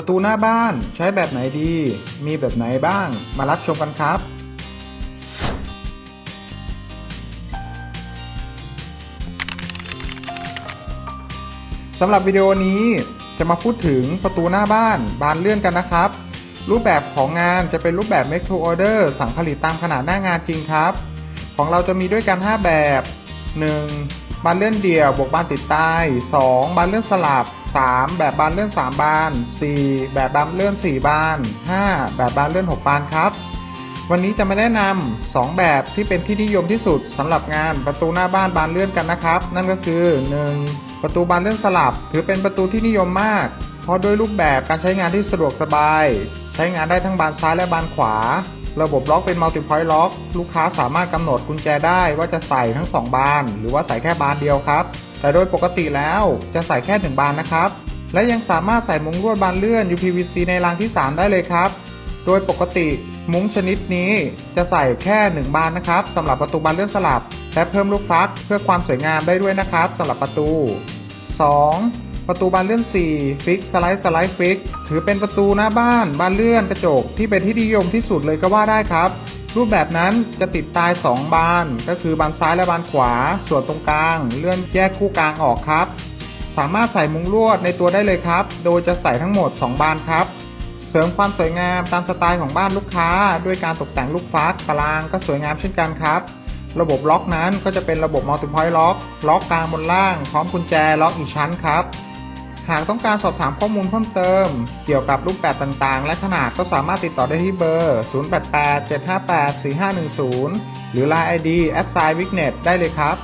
ประตูหน้าบ้านใช้แบบไหนดี มีแบบไหนบ้าง มารับชมกันครับ สำหรับวิดีโอนี้จะมาพูดถึงประตูหน้าบ้านบานเลื่อนกันนะครับ รูปแบบของงานจะเป็นรูปแบบ make to order สั่งผลิตตามขนาดหน้างานจริงครับ ของเราจะมีด้วยกัน 5 แบบ 1. บานเลื่อนเดี่ยวบวกบานติดใต้ 2. บานเลื่อนสลับ 3. แบบบานเลื่อน 3 บาน 4. แบบบานเลื่อน 4 บาน 5. แบบบานเลื่อน 6 บานครับ วันนี้จะมาแนะนำ2แบบที่เป็นที่นิยมที่สุดสำหรับงานประตูหน้าบ้านบานเลื่อนกันนะครับ นั่นก็คือ 1. ประตูบานเลื่อนสลับ ถือเป็นประตูที่นิยมมาก เพราะด้วยรูปแบบการใช้งานที่สะดวกสบาย ใช้งานได้ทั้งบานซ้ายและบานขวา ระบบล็อกเป็นมัลติพอยต์ล็อกลูกค้าสามารถกำหนดกุญแจได้ว่าจะใส่ทั้ง 2 บาน หรือว่าใส่แค่บานเดียวครับ แต่โดยปกติแล้วจะใส่แค่ 1 บานนะครับ และยังสามารถใส่มุ้งลวดบานเลื่อน UPVC ในรางที่ 3 ได้เลยครับ โดยปกติมุ้งชนิดนี้จะใส่แค่ 1 บานนะครับสำหรับประตูบานเลื่อนสลับ และเพิ่มลูกฟักเพื่อความสวยงามได้ด้วยนะครับสำหรับประตู 2. ประตูบานเลื่อน 4 ฟิกสไลด์สไลด์ฟิก ถือเป็นประตูหน้าบ้านบานเลื่อนกระจกที่เป็นที่นิยมที่สุดเลยก็ว่าได้ครับ รูปแบบนั้นจะติดตาย 2 บาน ก็คือบานซ้ายและบานขวา ส่วนตรงกลาง เลื่อนแยกคู่กลางออกครับ สามารถใส่มุ้งลวดในตัวได้เลยครับ โดยจะใส่ทั้งหมด 2 บานครับ เสริมความสวยงามตามสไตล์ของบ้านลูกค้า ด้วยการตกแต่งลูกฟักตารางก็สวยงามเช่นกันครับระบบล็อกนั้นก็จะเป็นระบบมัลติพอยต์ล็อก ล็อกกลางบนล่าง พร้อมกุญแจล็อกอีกชั้นครับ หากต้องการสอบถามข้อมูลเพิ่มเติม เกี่ยวกับรูปแบบต่างๆ และขนาดก็สามารถติดต่อได้ที่เบอร์ 0887584510 หรือ Line ID w i g n e t ได้เลยครับ